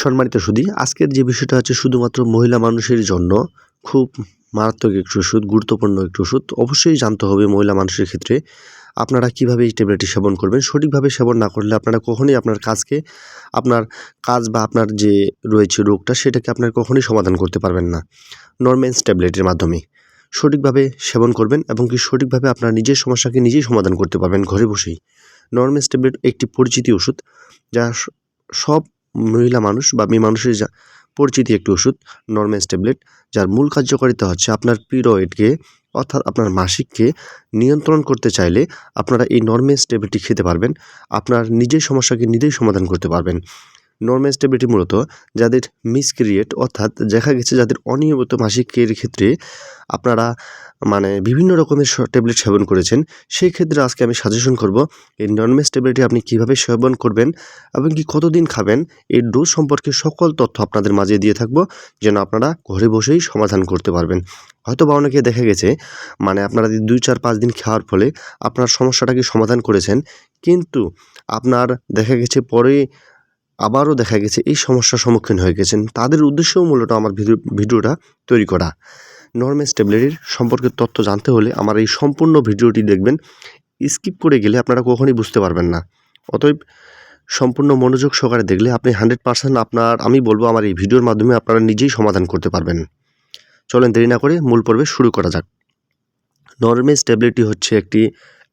সম্মানিত সুদী আজকের যে বিষয়টা হচ্ছে শুধুমাত্র মহিলা মানুষের জন্য, খুব মারাত্মক একটি ওষুধ, গুরুত্বপূর্ণ একটি ওষুধ, অবশ্যই জানতে হবে মহিলা মানুষের ক্ষেত্রে আপনারা কীভাবে এই ট্যাবলেটটি সেবন করবেন, সঠিকভাবে সেবন না করলে আপনারা কখনোই আপনার কাজকে, আপনার কাজ বা আপনার যে রয়েছে রোগটা, সেটাকে আপনার কখনোই সমাধান করতে পারবেন না। নরমেন্স ট্যাবলেটের মাধ্যমে সঠিকভাবে সেবন করবেন এবং কি সঠিকভাবে আপনার নিজের সমস্যাকে নিজেই সমাধান করতে পারবেন ঘরে বসেই। নরমেন্স ট্যাবলেট একটি পরিচিতি ওষুধ, যা সব মহিলা মানুষ বা মেয়ে মানুষের যা পরিচিতি একটি ওষুধ নর্মেন্স ট্যাবলেট যার মূল কার্যকারিতা হচ্ছে আপনার পিরিয়ডকে অর্থাৎ আপনার মাসিককে নিয়ন্ত্রণ করতে চাইলে আপনারা এই নর্মেন্স ট্যাবলেটটি খেতে পারবেন। আপনার নিজের সমস্যাকে নিজেই সমাধান করতে পারবেন। নরমেন্স ট্যাবলেটটি মূলত যাদের মিসক্রিয়েট অর্থাৎ দেখা গেছে যাদের অনিয়মিত মাসিকের ক্ষেত্রে আপনারা মানে বিভিন্ন রকমের ট্যাবলেট সেবন করেছেন, সেই ক্ষেত্রে আজকে আমি সাজেশন করব এই নরমেন্স ট্যাবলেটটি আপনি কীভাবে সেবন করবেন এবং কি কতদিন খাবেন, এই ডোজ সম্পর্কে সকল তথ্য আপনাদের মাঝে দিয়ে থাকব যেন আপনারা ঘরে বসেই সমাধান করতে পারবেন। হয়তো বা অনেকে দেখা গেছে মানে আপনারা দুই, চার, পাঁচ দিন খাওয়ার ফলে আপনার সমস্যাটাকে সমাধান করেছেন, কিন্তু আপনার দেখা গেছে পরে আবারও দেখা গেছে এই সমস্যার সম্মুখীন হয়ে গেছেন। তাদের উদ্দেশ্যও মূলত আমার ভিডিও, ভিডিওটা তৈরি করা। নরমেন্স ট্যাবলেটের সম্পর্কে তথ্য জানতে হলে আমার এই সম্পূর্ণ ভিডিওটি দেখবেন। স্কিপ করে গেলে আপনারা কখনোই বুঝতে পারবেন না। অতএব সম্পূর্ণ মনোযোগ সহকারে দেখলে আপনি হান্ড্রেড পার্সেন্ট আপনার, আমি বলব আমার এই ভিডিওর মাধ্যমে আপনারা নিজেই সমাধান করতে পারবেন। চলেন দেরি না করে মূল পর্বে শুরু করা যাক। নরমেস ট্যাবলেটটি হচ্ছে একটি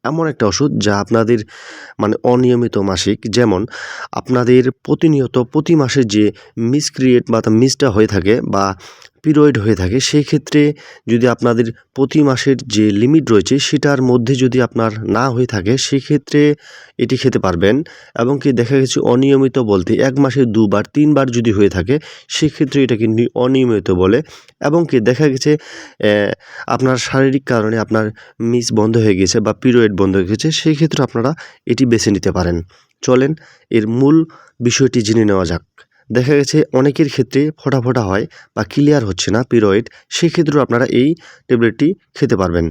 এমন একটা ওষুধ যা আপনাদের মানে অনিয়মিত মাসিক। যেমন আপনাদের প্রতিনিয়ত প্রতি মাসে যে মিসক্রিয়েট বা মিসটা হয়ে থাকে বা পিরিয়ড হয়ে থাকে, সেই ক্ষেত্রে যদি আপনাদের প্রতি মাসের যে লিমিট রয়েছে, সেটার মধ্যে যদি আপনার না হয়ে থাকে সেক্ষেত্রে এটি খেতে পারবেন। এবং কি দেখা গেছে অনিয়মিত বলতে এক মাসে দুবার, তিনবার যদি হয়ে থাকে সেক্ষেত্রে এটাকে অনিয়মিত বলে। এবং কি দেখা গেছে আপনার শারীরিক কারণে আপনার মিস বন্ধ হয়ে গেছে বা পিরিয়ড বন্ধ হয়ে গেছে, সেই ক্ষেত্রে আপনারা এটি বেছে নিতে পারেন। চলেন, এর মূল বিষয়টি জেনে নেওয়া যাক। দেখা গেছে অনেকের ক্ষেত্রে ফোটা ফোটা হয় বা ক্লিয়ার হচ্ছে না পিরিয়ড। সেক্ষেত্রেও আপনারা এই ট্যাবলেটটি খেতে পারবেন।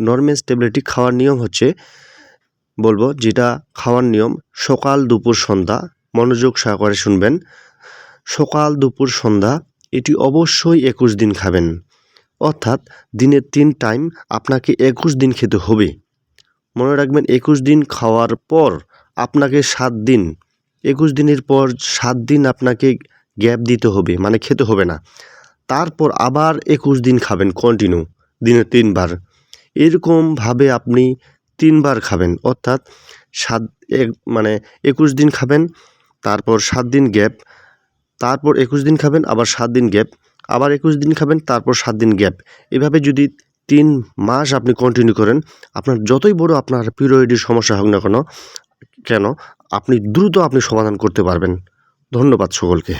নরমেন্স ট্যাবলেটটি খাওয়ার নিয়ম হচ্ছে, বলব যেটা খাওয়ার নিয়ম, সকাল দুপুর সন্ধ্যা, মনোযোগ সহকারে শুনবেন। সকাল দুপুর সন্ধ্যা, এটি অবশ্যই একুশ দিন খাবেন। অর্থাৎ দিনের তিন টাইম আপনাকে একুশ দিন খেতে হবে। মনে রাখবেন, একুশ দিন খাওয়ার পর আপনাকে সাত দিন একুশ দিনের পর সাত দিন আপনাকে গ্যাপ দিতে হবে মানে খেতে হবে না। তারপর আবার একুশ দিন খাবেন কন্টিনিউ দিনে তিনবার। এরকমভাবে আপনি তিনবার খাবেন, অর্থাৎ সাত, এক মানে একুশ দিন খাবেন, তারপর সাত দিন গ্যাপ, তারপর একুশ দিন খাবেন, আবার সাত দিন গ্যাপ, আবার একুশ দিন খাবেন, তারপর সাত দিন গ্যাপ। এভাবে যদি তিন মাস আপনি কন্টিনিউ করেন, আপনার যতই বড় আপনার পিরিয়ডের সমস্যা হোক না কেন কেন আপনি দ্রুত আপনি সমাধান করতে পারবেন। ধন্যবাদ সকলকে।